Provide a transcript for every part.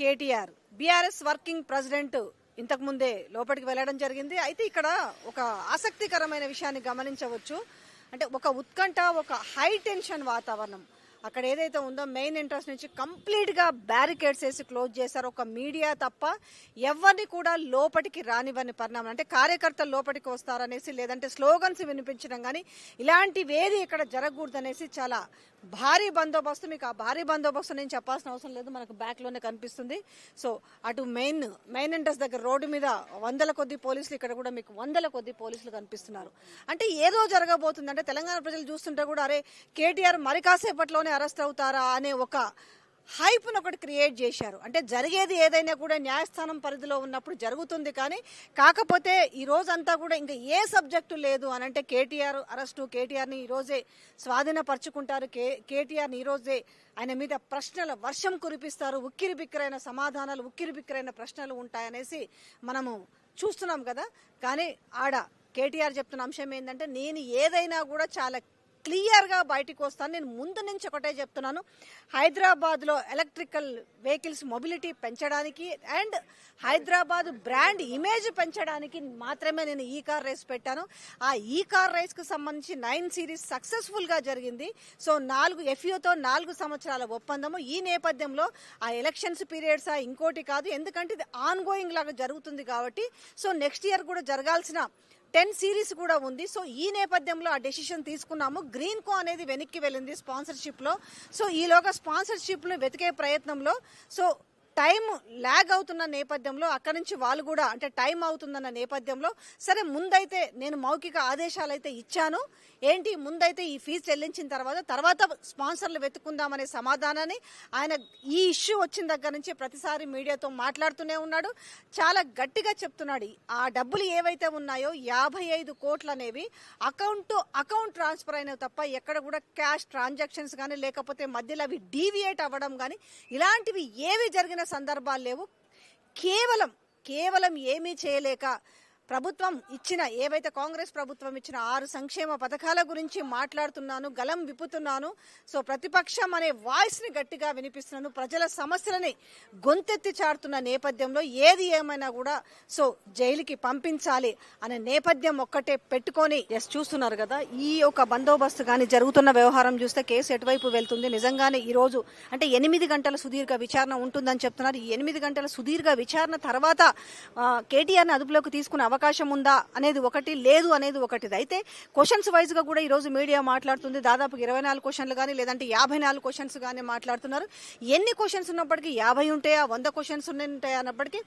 KTR. BRS working president ఇంతకు ముందే లోపలికి వెళ్ళడం జరిగింది. అయితే ఇక్కడ ఒక ఆసక్తికరమైన విషయాన్ని గమనించవచ్చు. అంటే ఒక ఉత్కంఠ ఒక హై టెన్షన్ వాతావరణం. అక్కడ ఏదైతే ఉందో మెయిన్ ఎంట్రన్స్ నుంచి కంప్లీట్గా బ్యారికేడ్స్ వేసి క్లోజ్ చేశారు. ఒక మీడియా తప్ప ఎవరిని కూడా లోపలికి రానివ్వని పరిణామం. అంటే కార్యకర్తలు లోపలికి వస్తారనేసి లేదంటే స్లోగన్స్ వినిపించడం కానీ ఇలాంటివి ఏది ఇక్కడ జరగకూడదనేసి చాలా భారీ బందోబస్తు. మీకు ఆ భారీ బందోబస్తు నేను చెప్పాల్సిన అవసరం లేదు. మనకు బ్యాక్లోనే కనిపిస్తుంది. సో అటు మెయిన్ మెయిన్ ఎంట్రన్స్ దగ్గర రోడ్డు మీద వందల కొద్ది పోలీసులు ఇక్కడ కూడా మీకు వందల కొద్ది పోలీసులు కనిపిస్తున్నారు. అంటే ఏదో జరగబోతుంది అంటే తెలంగాణ ప్రజలు చూస్తుంటే కూడా అరే కేటీఆర్ మరి కాసేపట్లోనే అరెస్ట్ అవుతారా అనే ఒక హైప్ను ఒకటి క్రియేట్ చేశారు. అంటే జరిగేది ఏదైనా కూడా న్యాయస్థానం పరిధిలో ఉన్నప్పుడు జరుగుతుంది కానీ కాకపోతే ఈ రోజంతా కూడా ఇంకా ఏ సబ్జెక్టు లేదు అని అంటే కేటీఆర్ అరెస్టు కేటీఆర్ని ఈరోజే స్వాధీనపరుచుకుంటారు. కే కేటీఆర్ని ఈరోజే ఆయన మీద ప్రశ్నల వర్షం కురిపిస్తారు. ఉక్కిరి బిక్కిరైన సమాధానాలు ఉక్కిరి బిక్కిరైన ప్రశ్నలు ఉంటాయనేసి మనము చూస్తున్నాం కదా. కానీ ఆడ కేటీఆర్ చెప్తున్న అంశం ఏంటంటే నేను ఏదైనా కూడా చాలా క్లియర్గా బయటికి వస్తాను. నేను ముందు నుంచి ఒకటే చెప్తున్నాను. హైదరాబాద్లో ఎలక్ట్రికల్ వెహికల్స్ మొబిలిటీ పెంచడానికి అండ్ హైదరాబాద్ బ్రాండ్ ఇమేజ్ పెంచడానికి మాత్రమే నేను ఈ కార్ రేస్ పెట్టాను. ఆ ఈ కార్ రేస్కు సంబంధించి నైన్ సిరీస్ సక్సెస్ఫుల్గా జరిగింది. సో నాలుగు ఎఫ్యూతో నాలుగు సంవత్సరాల ఒప్పందము. ఈ నేపథ్యంలో ఆ ఎలక్షన్స్ పీరియడ్స్ ఇంకోటి కాదు. ఎందుకంటే ఇది ఆన్గోయింగ్ లాగా జరుగుతుంది కాబట్టి. సో నెక్స్ట్ ఇయర్ కూడా జరగాల్సిన టెన్ సిరీస్ కూడా ఉంది. సో ఈ నేపథ్యంలో ఆ డెసిషన్ తీసుకున్నాము. గ్రీన్ కో అనేది వెనక్కి వెళ్ళింది స్పాన్సర్షిప్లో సో ఈలోగా స్పాన్సర్షిప్ను వెతికే ప్రయత్నంలో. సో టైం ల్యాగ్ అవుతున్న నేపథ్యంలో అక్కడి నుంచి వాళ్ళు కూడా అంటే టైం అవుతుందన్న నేపథ్యంలో సరే ముందైతే నేను మౌఖిక ఆదేశాలు అయితే ఇచ్చాను. ఏంటి? ముందైతే ఈ ఫీజు చెల్లించిన తర్వాత తర్వాత స్పాన్సర్లు వెతుకుందామనే సమాధానాన్ని ఆయన ఈ ఇష్యూ వచ్చిన దగ్గర నుంచి ప్రతిసారి మీడియాతో మాట్లాడుతూనే ఉన్నాడు. చాలా గట్టిగా చెప్తున్నాడు. ఆ డబ్బులు ఏవైతే ఉన్నాయో యాభై ఐదు కోట్లు అనేవి అకౌంట్ టు అకౌంట్ ట్రాన్స్ఫర్ అయినవి తప్ప ఎక్కడ కూడా క్యాష్ ట్రాన్సాక్షన్స్ కానీ లేకపోతే మధ్యలో అవి డీవియేట్ అవ్వడం కానీ ఇలాంటివి ఏవి జరిగిన సందర్భాలు లేవు. కేవలం కేవలం ఏమీ చేయలేక ప్రభుత్వం ఇచ్చిన ఏవైతే కాంగ్రెస్ ప్రభుత్వం ఇచ్చిన ఆరు సంక్షేమ పథకాల గురించి మాట్లాడుతున్నాను గలం విప్పుతున్నాను సో ప్రతిపక్షం అనే వాయిస్ని గట్టిగా వినిపిస్తున్నాను. ప్రజల సమస్యలని గొంతెత్తి చాటుతున్న నేపథ్యంలో ఏది ఏమైనా కూడా సో జైలుకి పంపించాలి అనే నేపథ్యం ఒక్కటే పెట్టుకొని ఎస్ చూస్తున్నారు కదా ఈ యొక్క బందోబస్తు కానీ జరుగుతున్న వ్యవహారం చూస్తే కేసు ఎటువైపు వెళ్తుంది? నిజంగానే ఈ రోజు అంటే ఎనిమిది గంటల సుదీర్ఘ విచారణ ఉంటుందని చెప్తున్నారు. ఈ ఎనిమిది గంటల సుదీర్ఘ విచారణ తర్వాత కేటీఆర్ని అదుపులోకి తీసుకునే అవకాశం అవకాశం ఉందా అనేది ఒకటి లేదు అనేది ఒకటిది. అయితే క్వశ్చన్స్ వైజ్గా కూడా ఈ రోజు మీడియా మాట్లాడుతుంది. దాదాపు ఇరవై నాలుగు క్వశ్చన్లు కానీ లేదంటే యాభై నాలుగు క్వశ్చన్స్ కానీ మాట్లాడుతున్నారు. ఎన్ని క్వశ్చన్స్ ఉన్నప్పటికీ యాభై ఉంటాయా వంద క్వశ్చన్స్ ఉంటాయా అన్నప్పటికీ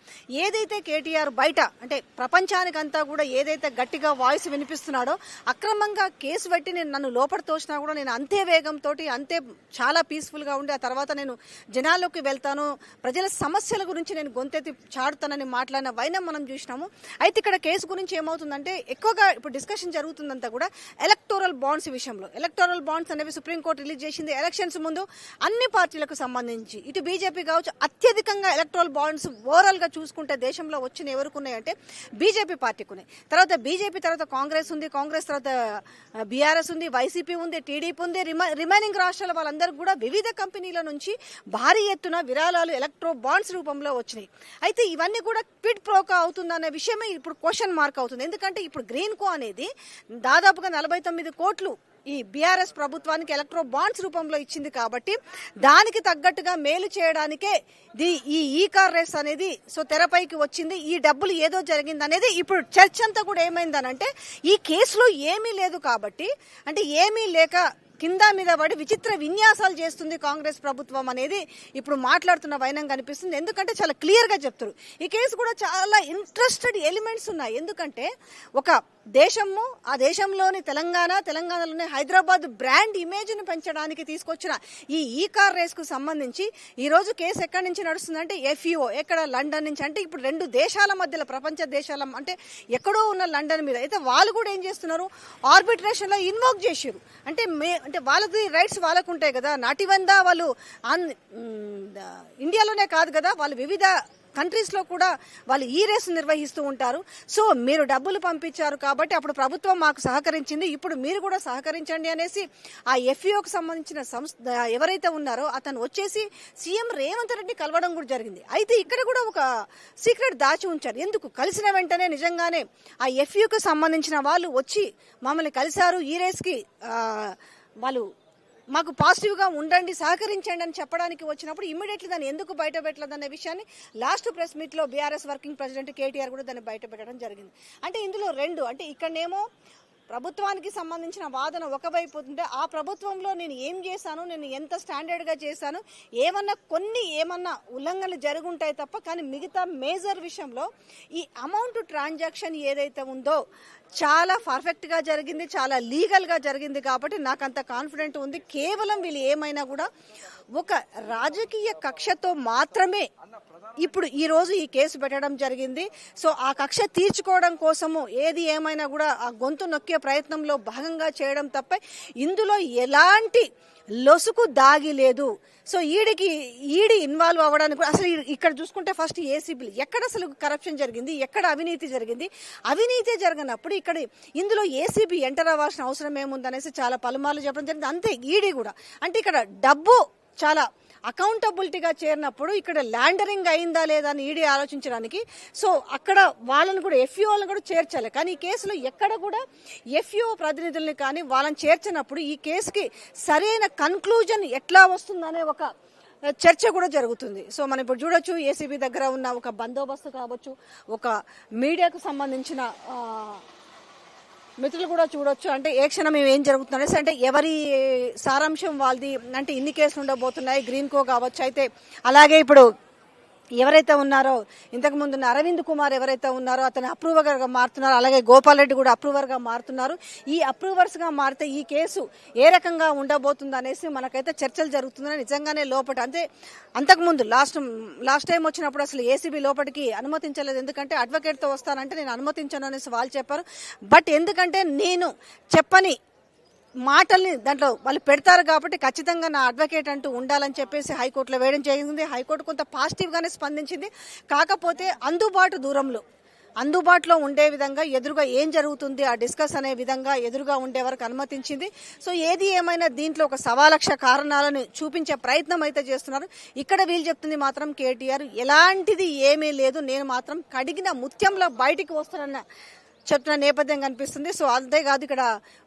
ఏదైతే కేటీఆర్ బయట అంటే ప్రపంచానికంతా కూడా ఏదైతే గట్టిగా వాయిస్ వినిపిస్తున్నాడో అక్రమంగా కేసు పెట్టి నేను నన్ను లోపల తోసినా కూడా నేను అంతే వేగంతో అంతే చాలా పీస్ఫుల్గా ఉండి ఆ తర్వాత నేను జనాల్లోకి వెళ్తాను ప్రజల సమస్యల గురించి నేను గొంతెత్తి చాడుతానని మాట్లాడిన వైనం మనం చూసినాము. అయితే ఇక్కడ కేసు గురించి ఏమవుతుందంటే ఎక్కువగా ఇప్పుడు డిస్కషన్ జరుగుతుందంతా కూడా ఎలక్టోరల్ బాండ్స్ విషయంలో. ఎలక్టోరల్ బాండ్స్ అనేవి సుప్రీంకోర్టు రిలీజ్ చేసింది ఎలక్షన్స్ ముందు అన్ని పార్టీలకు సంబంధించి. ఇటు బీజేపీ కావచ్చు అత్యధికంగా ఎలక్టోరల్ బాండ్స్ ఓవరాల్గా చూసుకుంటే దేశంలో వచ్చిన ఎవరికి ఉన్నాయంటే బీజేపీ పార్టీకి ఉన్నాయి తర్వాత బీజేపీ తర్వాత కాంగ్రెస్ ఉంది. కాంగ్రెస్ తర్వాత బీఆర్ఎస్ ఉంది వైసీపీ ఉంది టీడీపీ ఉంది. రిమ- రిమైనింగ్ రాష్ట్రాల వాళ్ళందరికీ కూడా వివిధ కంపెనీల నుంచి భారీ ఎత్తున విరాళాలు ఎలక్ట్రో బాండ్స్ రూపంలో వచ్చినాయి. అయితే ఇవన్నీ కూడా క్విడ్ ప్రోకా అవుతుందనే విషయమే ఇప్పుడు క్వశ్చన్ మార్క్ అవుతుంది. ఎందుకంటే ఇప్పుడు గ్రీన్ కో అనేది దాదాపుగా నలభై తొమ్మిది కోట్లు ఈ బీఆర్ఎస్ ప్రభుత్వానికి ఎలక్ట్రో బాండ్స్ రూపంలో ఇచ్చింది కాబట్టి దానికి తగ్గట్టుగా మేలు చేయడానికే ది ఈ ఈ కార్ రేస్ అనేది సో తెరపైకి వచ్చింది. ఈ డబ్బులు ఏదో జరిగింది అనేది ఇప్పుడు చర్చ అంతా కూడా ఏమైందనంటే ఈ కేసులో ఏమీ లేదు కాబట్టి అంటే ఏమీ లేక కింద మీద పడి విచిత్ర విన్యాసాలు చేస్తుంది కాంగ్రెస్ ప్రభుత్వం అనేది. ఇప్పుడు మాట్లాడుతున్న వైనం కనిపిస్తుంది. ఎందుకంటే చాలా క్లియర్గా చెప్తారు. ఈ కేసు కూడా చాలా ఇంట్రెస్టెడ్ ఎలిమెంట్స్ ఉన్నాయి. ఎందుకంటే ఒక దేశము ఆ దేశంలోని తెలంగాణ తెలంగాణలోని హైదరాబాద్ బ్రాండ్ ఇమేజ్ను పెంచడానికి తీసుకొచ్చిన ఈ ఈ కార్ రేస్కు సంబంధించి ఈరోజు కేసు ఎక్కడి నుంచి నడుస్తుందంటే ఎఫ్ఈఓ ఎక్కడ లండన్ నుంచి అంటే ఇప్పుడు రెండు దేశాల మధ్యలో ప్రపంచ దేశాల అంటే ఎక్కడో ఉన్న లండన్ మీద. అయితే వాళ్ళు కూడా ఏం చేస్తున్నారు? ఆర్బిట్రేషన్లో ఇన్వోక్ చేసారు అంటే మే అంటే వాళ్ళది రైట్స్ వాళ్ళకు ఉంటాయి కదా నాటివందా వాళ్ళు ఆన్- ఇండియాలోనే కాదు కదా. వాళ్ళు వివిధ కంట్రీస్లో కూడా వాళ్ళు ఈ రేసు నిర్వహిస్తూ ఉంటారు. సో మీరు డబ్బులు పంపించారు కాబట్టి అప్పుడు ప్రభుత్వం మాకు సహకరించింది. ఇప్పుడు మీరు కూడా సహకరించండి అనేసి ఆ ఎఫ్ఈఓకి సంబంధించిన సంస్థ ఎవరైతే ఉన్నారో అతను వచ్చేసి సీఎం రేవంత్ రెడ్డి కలవడం కూడా జరిగింది. అయితే ఇక్కడ కూడా ఒక సీక్రెట్ దాచి ఉంచారు. ఎందుకు? కలిసిన వెంటనే నిజంగానే ఆ ఎఫ్యూకి సంబంధించిన వాళ్ళు వచ్చి మమ్మల్ని కలిశారు. ఈ రేస్కి వాళ్ళు మాకు పాజిటివ్గా ఉండండి సహకరించండి అని చెప్పడానికి వచ్చినప్పుడు ఇమీడియట్లీ దాన్ని ఎందుకు బయట పెట్టలేదు అనే విషయాన్ని లాస్ట్ ప్రెస్ మీట్లో బీఆర్ఎస్ వర్కింగ్ ప్రెసిడెంట్ కేటీఆర్ కూడా దాన్ని బయట పెట్టడం జరిగింది. అంటే ఇందులో రెండు అంటే ఇక్కడనేమో ప్రభుత్వానికి సంబంధించిన వాదన ఒకవైపు ఉంటే ఆ ప్రభుత్వంలో నేను ఏం చేశాను నేను ఎంత స్టాండర్డ్గా చేశాను ఏమన్నా కొన్ని ఏమన్నా ఉల్లంఘనలు జరుగుంటాయి తప్ప కానీ మిగతా మేజర్ విషయంలో ఈ అమౌంట్ ట్రాన్సాక్షన్ ఏదైతే ఉందో చాలా పర్ఫెక్ట్గా జరిగింది చాలా లీగల్గా జరిగింది కాబట్టి నాకు అంత కాన్ఫిడెంట్ ఉంది. కేవలం వీళ్ళు ఏమైనా కూడా ఒక రాజకీయ కక్షతో మాత్రమే ఇప్పుడు ఈ రోజు ఈ కేసు పెట్టడం జరిగింది. సో ఆ కక్ష తీర్చుకోవడం కోసము ఏది ఏమైనా కూడా ఆ గొంతు నొక్కే ప్రయత్నంలో భాగంగా చేయడం తప్ప ఇందులో ఎలాంటి లొసుకు దాగి లేదు. సో ఈడికి ఈడి ఇన్వాల్వ్ అవ్వడానికి కూడా- అసలు ఇక్కడ చూసుకుంటే ఫస్ట్ ఏసీబీ ఎక్కడ అసలు కరప్షన్ జరిగింది? ఎక్కడ అవినీతి జరిగింది? అవినీతి జరిగినప్పుడు ఇక్కడ ఇందులో ఏసీబీ ఎంటర్ అవ్వాల్సిన అవసరం ఏముందనేసి చాలా పలుమార్లు చెప్పడం జరిగింది. అంతే ఈడీ కూడా. అంటే ఇక్కడ డబ్బు చాలా అకౌంటబిలిటీగా చేరినప్పుడు ఇక్కడ ల్యాండరింగ్ అయిందా లేదా అని ఈడీ ఆలోచించడానికి. సో అక్కడ వాళ్ళని కూడా ఎఫ్ఈఓలను కూడా చేర్చాలి. కానీ ఈ కేసులో ఎక్కడ కూడా ఎఫ్ఈఓ ప్రతినిధుల్ని కానీ వాళ్ళని చేర్చినప్పుడు ఈ కేసుకి సరైన కన్క్లూజన్ ఎట్లా వస్తుందనే ఒక చర్చ కూడా జరుగుతుంది. సో మనం ఇప్పుడు చూడొచ్చు ఏసీబీ దగ్గర ఉన్న ఒక బందోబస్తు కావచ్చు ఒక మీడియాకు సంబంధించిన మిత్రులు కూడా చూడొచ్చు. అంటే ఏ క్షణం ఏం జరుగుతుంది అంటే ఎవరి సారాంశం వాళ్ళది అంటే ఇన్ని కేసులు ఉండబోతున్నాయి గ్రీన్ కో కావచ్చు. అయితే అలాగే ఇప్పుడు ఎవరైతే ఉన్నారో ఇంతకు ముందు ఉన్న అరవింద్ కుమార్ ఎవరైతే ఉన్నారో అతను అప్రూవర్గా మారుతున్నారు. అలాగే గోపాల్ రెడ్డి కూడా అప్రూవర్గా మారుతున్నారు. ఈ అప్రూవర్స్గా మారితే ఈ కేసు ఏ రకంగా ఉండబోతుంది అనేసి మనకైతే చర్చలు జరుగుతుందని నిజంగానే లోపల అంటే అంతకుముందు లాస్ట్ లాస్ట్ టైం వచ్చినప్పుడు అసలు ఏసీబీ లోపలికి అనుమతించలేదు. ఎందుకంటే అడ్వకేట్తో వస్తానంటే నేను అనుమతించను అనేసి వాళ్ళు చెప్పారు. బట్ ఎందుకంటే నేను చెప్పని మాటల్ని దాంట్లో వాళ్ళు పెడతారు కాబట్టి ఖచ్చితంగా నా అడ్వకేట్ అంటూ ఉండాలని చెప్పేసి హైకోర్టులో వేయడం జరిగింది. హైకోర్టు కొంత పాజిటివ్గానే స్పందించింది. కాకపోతే అందుబాటు దూరంలో అందుబాటులో ఉండే విధంగా ఎదురుగా ఏం జరుగుతుంది ఆ డిస్కస్ అనే విధంగా ఎదురుగా ఉండే వరకు అనుమతించింది. సో ఏది ఏమైనా దీంట్లో ఒక సవాలక్ష కారణాలను చూపించే ప్రయత్నం అయితే చేస్తున్నారు. ఇక్కడ వీళ్ళు చెప్తుంది మాత్రం కేటీఆర్ ఎలాంటిది ఏమీ లేదు నేను మాత్రం కడిగిన ముత్యంలో బయటికి వస్తానన్న చెప్తున్న నేపథ్యం కనిపిస్తుంది. సో అంతేకాదు ఇక్కడ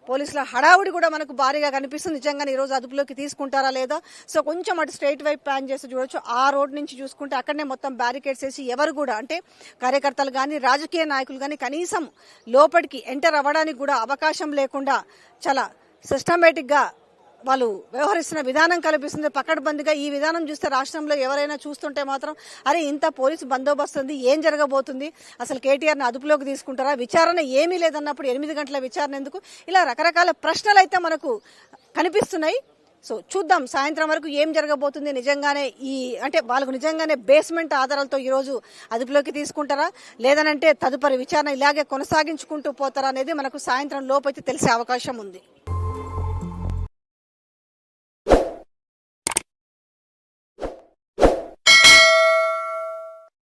పోలీసుల హడావుడి కూడా మనకు భారీగా కనిపిస్తుంది. నిజంగా ఈ రోజు అదుపులోకి తీసుకుంటారా లేదా? సో కొంచెం అటు స్ట్రైట్ వైపు ప్లాన్ చేసి చూడొచ్చు. ఆ రోడ్ నుంచి చూసుకుంటే అక్కడనే మొత్తం బ్యారికేడ్స్ వేసి ఎవరు కూడా అంటే కార్యకర్తలు కానీ రాజకీయ నాయకులు కానీ కనీసం లోపలికి ఎంటర్ అవ్వడానికి కూడా అవకాశం లేకుండా చాలా సిస్టమేటిక్గా వాళ్ళు వ్యవహరిస్తున్న విధానం కల్పిస్తుంది. పకడ్బందీగా ఈ విధానం చూస్తే రాష్ట్రంలో ఎవరైనా చూస్తుంటే మాత్రం అరే ఇంత పోలీసు బందోబస్తు ఉంది ఏం జరగబోతుంది? అసలు కేటీఆర్ని అదుపులోకి తీసుకుంటారా? విచారణ ఏమీ లేదన్నప్పుడు ఎనిమిది గంటల విచారణ ఎందుకు? ఇలా రకరకాల ప్రశ్నలు అయితే మనకు కనిపిస్తున్నాయి. సో చూద్దాం సాయంత్రం వరకు ఏం జరగబోతుంది నిజంగానే ఈ అంటే వాళ్ళకు నిజంగానే బేస్మెంట్ ఆధారాలతో ఈరోజు అదుపులోకి తీసుకుంటారా? లేదనంటే తదుపరి విచారణ ఇలాగే కొనసాగించుకుంటూ పోతారా అనేది మనకు సాయంత్రం లోపు అయితే తెలిసే అవకాశం ఉంది.